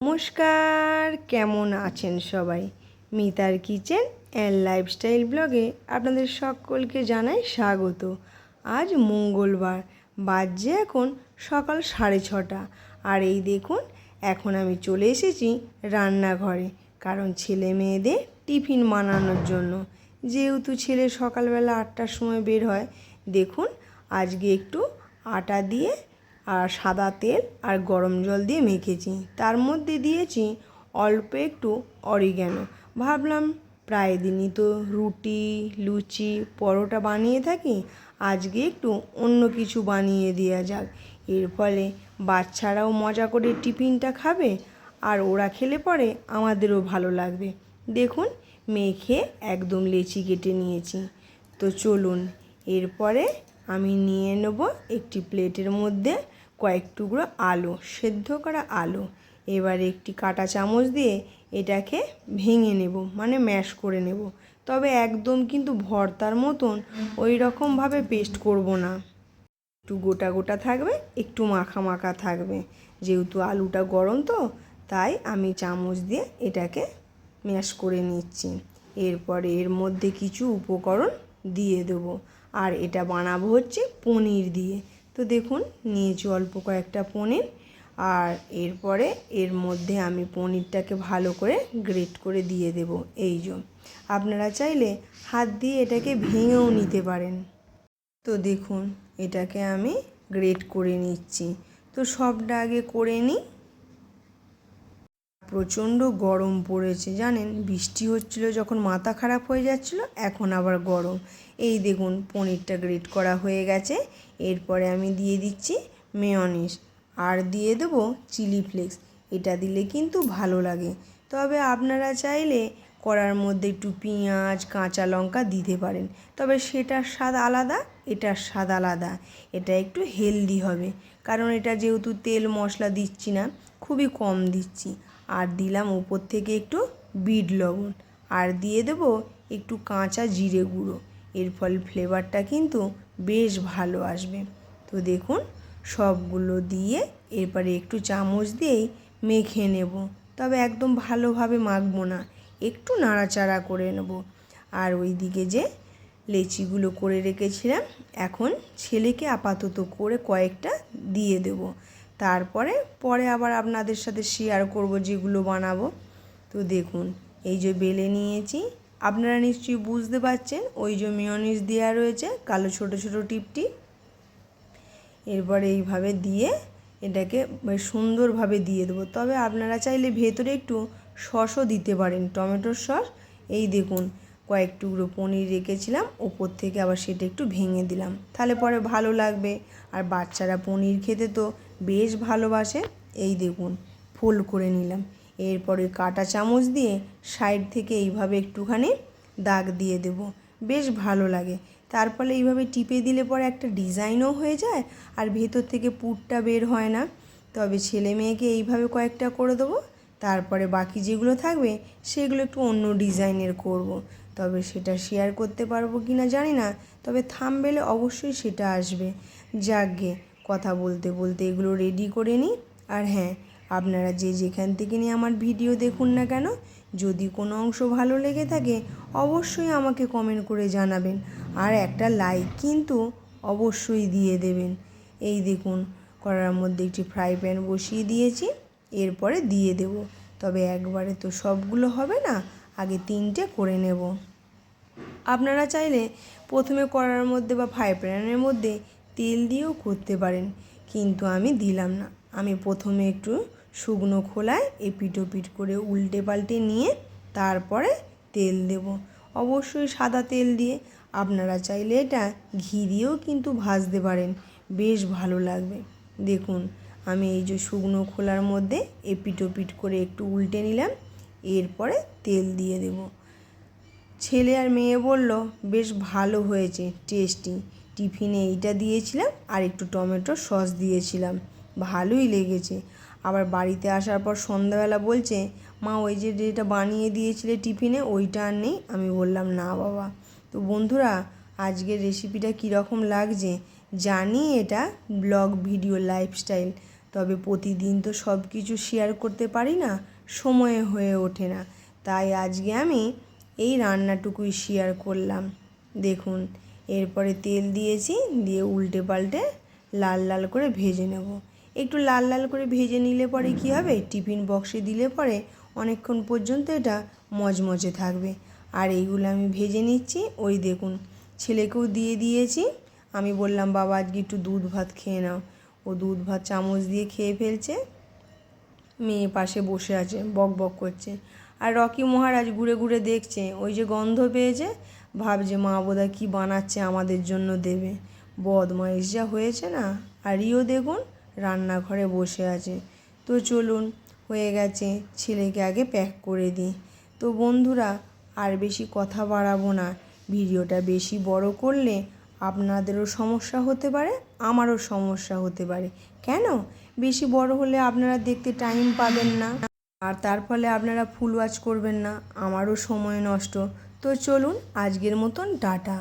নমস্কার, কেমন আছেন সবাই? মিতার কিচেন অ্যান্ড লাইফস্টাইল ব্লগে আপনাদের সকলকে জানাই স্বাগত। আজ মঙ্গলবার, বাজছে এখন সকাল সাড়ে ছটা। আর এই দেখুন, এখন আমি চলে এসেছি রান্নাঘরে, কারণ ছেলে মেয়েদের টিফিন বানানোর জন্য। যেহেতু ছেলে সকালবেলা আটটার সময় বের হয়, দেখুন, আজকে একটু আটা দিয়ে আর সাদা তেল আর গরম জল দিয়ে মেখেছি। তার মধ্যে দিয়েছি অল্প একটু অরিগ্যানো। ভাবলাম প্রায় দিনই তো রুটি, লুচি, পরোটা বানিয়ে থাকি, আজকে একটু অন্য কিছু বানিয়ে দেওয়া যাক। এর ফলে বাচ্চারাও মজা করে টিফিনটা খাবে আর ওরা খেলে পরে আমাদেরও ভালো লাগবে। দেখুন, মেখে একদম লেচি কেটে নিয়েছি। তো চলুন, এরপরে আমি নিয়ে নেব একটি প্লেটের মধ্যে কয়েক টুকরো আলু, সেদ্ধ করা আলু। এবার একটি কাটা চামচ দিয়ে এটাকে ভেঙে নেব মানে ম্যাশ করে নেব। তবে একদম কিন্তু ভর্তার মতন ওই রকমভাবে পেস্ট করব না। একটু গোটা গোটা থাকবে, একটু মাখা মাখা থাকবে। যেহেতু আলুটা গরম তো, তাই আমি চামচ দিয়ে এটাকে ম্যাশ করে নিচ্ছি। এরপরে এর মধ্যে কিছু উপকরণ দিয়ে দেবো। আর এটা বানাবো হচ্ছে পনির দিয়ে। তো দেখুন, নিয়েছি অল্প কয়েকটা পনির আর এরপরে এর মধ্যে আমি পনিরটাকে ভালো করে গ্রেট করে দিয়ে দেব। এই যে, আপনারা চাইলে হাত দিয়ে এটাকে ভেঙেও নিতে পারেন। তো দেখুন, এটাকে আমি গ্রেট করে নিচ্ছি। তো সবটা আগে করে নিই। প্রচণ্ড গরম পড়েছে, জানেন? বৃষ্টি হচ্ছিল যখন মাথা খারাপ হয়ে যাচ্ছিল, এখন আবার গরম। এই দেখুন, পনিরটা গ্রেট করা হয়ে গেছে। এরপরে আমি দিয়ে দিচ্ছি মেয়নিস। আর দিয়ে দেবো চিলি ফ্লেক্স। এটা দিলে কিন্তু ভালো লাগে। তবে আপনারা চাইলে করার মধ্যে একটু পেঁয়াজ, কাঁচা লঙ্কা দিতে পারেন। তবে সেটার স্বাদ আলাদা, এটার স্বাদ আলাদা। এটা একটু হেলদি হবে। কারণ এটা যেহেতু তেল মশলা দিচ্ছি না, খুবই কম দিচ্ছি। আর দিলাম উপর থেকে একটু বিট লবণ। আর দিয়ে দেবো একটু কাঁচা জিরে গুঁড়ো। এর ফল ফ্লেভারটা কিন্তু বেশ ভালো আসবে। তো দেখুন, সবগুলো দিয়ে এরপরে একটু চামচ দিয়েই মেখে নেব। তবে একদম ভালোভাবে মাখবো না, একটু নাড়াচাড়া করে নেব। আর ওই দিকে যে লেচিগুলো করে রেখেছিলাম, এখন ছেলেকে আপাতত করে কয়েকটা দিয়ে দেব। তারপরে, পরে আবার আপনাদের সাথে শেয়ার করব যেগুলো বানাবো। তো দেখুন, এই যে বেলে নিয়েছি। আপনারা নিশ্চয়ই বুঝতে পারছেন, ওই যে মিয়নিস দেওয়া রয়েছে, কালো ছোট ছোট টিপটি এরপরে এইভাবে দিয়ে এটাকে সুন্দরভাবে দিয়ে দেবো। তবে আপনারা চাইলে ভেতরে একটু সসও দিতে পারেন, টমেটোর সস। এই দেখুন, কয়েক টুকরো পনির রেখেছিলাম, ওপর থেকে আবার সেটা একটু ভেঙে দিলাম। তাহলে পরে ভালো লাগবে। আর বাচ্চারা পনির খেতে তো বেশ ভালোবাসে। এই দেখুন, ফোল করে নিলাম। এরপরে কাটা চামচ দিয়ে সাইড থেকে এইভাবে একটুখানি দাগ দিয়ে দেব। বেশ ভালো লাগে। তার ফলে এইভাবে টিপে দিলে পরে একটা ডিজাইনও হয়ে যায় আর ভেতর থেকে পুরটা বের হয় না। তবে ছেলে মেয়েকে এইভাবে কয়েকটা করে দেবো। তারপরে বাকি যেগুলো থাকবে, সেগুলো একটু অন্য ডিজাইনের করব। তবে সেটা শেয়ার করতে পারব কি না জানি না। তবে থামবেলে অবশ্যই সেটা আসবে। যাকগে কথা বলতে বলতে এগুলো রেডি করে নিই। আর হ্যাঁ আপনারা যে যেখান থেকে নিয়ে আমার ভিডিও দেখুন না কেন, যদি কোনো অংশ ভালো লেগে থাকে, অবশ্যই আমাকে কমেন্ট করে জানাবেন। আর একটা লাইক কিন্তু অবশ্যই দিয়ে দেবেন। এই দেখুন, কড়ার মধ্যে একটি ফ্রাই প্যান বসিয়ে দিয়েছি, এরপরে দিয়ে দেব। তবে একবারে তো সবগুলো হবে না, আগে তিনটে করে নেব। আপনারা চাইলে প্রথমে কড়ার মধ্যে বা ফ্রাই প্যানের মধ্যে তেল দিয়েও করতে পারেন। কিন্তু আমি দিলাম না। আমি প্রথমে একটু শুকনো খোলায় এপিট ওপিট করে উল্টে পাল্টে নিয়ে তারপরে তেল দেব। অবশ্যই সাদা তেল দিয়ে। আপনারা চাইলে এটা ঘি দিয়েও কিন্তু ভাজতে পারেন। বেশ ভালো লাগবে। দেখুন, আমি এই যে শুকনো খোলার মধ্যে এপিট ওপিট করে একটু উল্টে নিলাম। এরপরে তেল দিয়ে দেব। ছেলে আর মেয়ে বলল, বেশ ভালো হয়েছে, টেস্টি। টিফিনে এইটা দিয়েছিলাম আর একটু টমেটো সস দিয়েছিলাম। ভালোই লেগেছে। আবার বাড়িতে আসার পর সন্ধ্যাবেলা বলছে, মা, ওই যে যেটা বানিয়ে দিয়েছিলে টিফিনে, ওইটা আর নেই। আমি বললাম, না বাবা। তো বন্ধুরা, আজকের রেসিপিটা কীরকম লাগছে জানি এটা ব্লগ ভিডিও লাইফস্টাইল তবে প্রতিদিন তো সব কিছু শেয়ার করতে পারি না, সময়ে হয়ে ওঠে না। তাই আজকে আমি এই রান্নাটুকুই শেয়ার করলাম। দেখুন এরপরে তেল দিয়েছি, দিয়ে উল্টে পাল্টে লাল লাল করে ভেজে নেব। একটু লাল লাল করে ভেজে নিলে পরে কী হবে? টিফিন বক্সে দিলে পরে অনেকক্ষণ পর্যন্ত এটা মজমজে থাকবে। আর এইগুলো আমি ভেজে নিচ্ছি। ওই দেখুন, ছেলেকেও দিয়ে দিয়েছি। আমি বললাম, বাবা, আজকে একটু দুধ ভাত খেয়ে নাও। ও দুধ ভাত চামচ দিয়ে খেয়ে ফেলছে। মেয়ে পাশে বসে আছে, বক বক করছে। আর রকি মহারাজ ঘুরে ঘুরে দেখছে, ওই যে গন্ধ পেয়েছে, ভাবছে, মা বোধা কী বানাচ্ছে আমাদের জন্য দেবে। বদমাইশ যা হয়েছে না, আর ইও দেখুন রান্নাঘরে বসে আছে। তো চলুন, হয়ে গেছে, ছেলেকে আগে প্যাক করে দিই। তো বন্ধুরা, আর বেশি কথা বাড়াবো না, ভিডিওটা বেশি বড় করলে আপনাদেরও সমস্যা হতে পারে, আমারও সমস্যা হতে পারে। কেন? বেশি বড় হলে আপনারা দেখতে টাইম পাবেন না। আর তার ফলে আপনারা ফুল ওয়াচ করবেন না, আমারও সময় নষ্ট। তো চলুন আজকের মতন টাটা।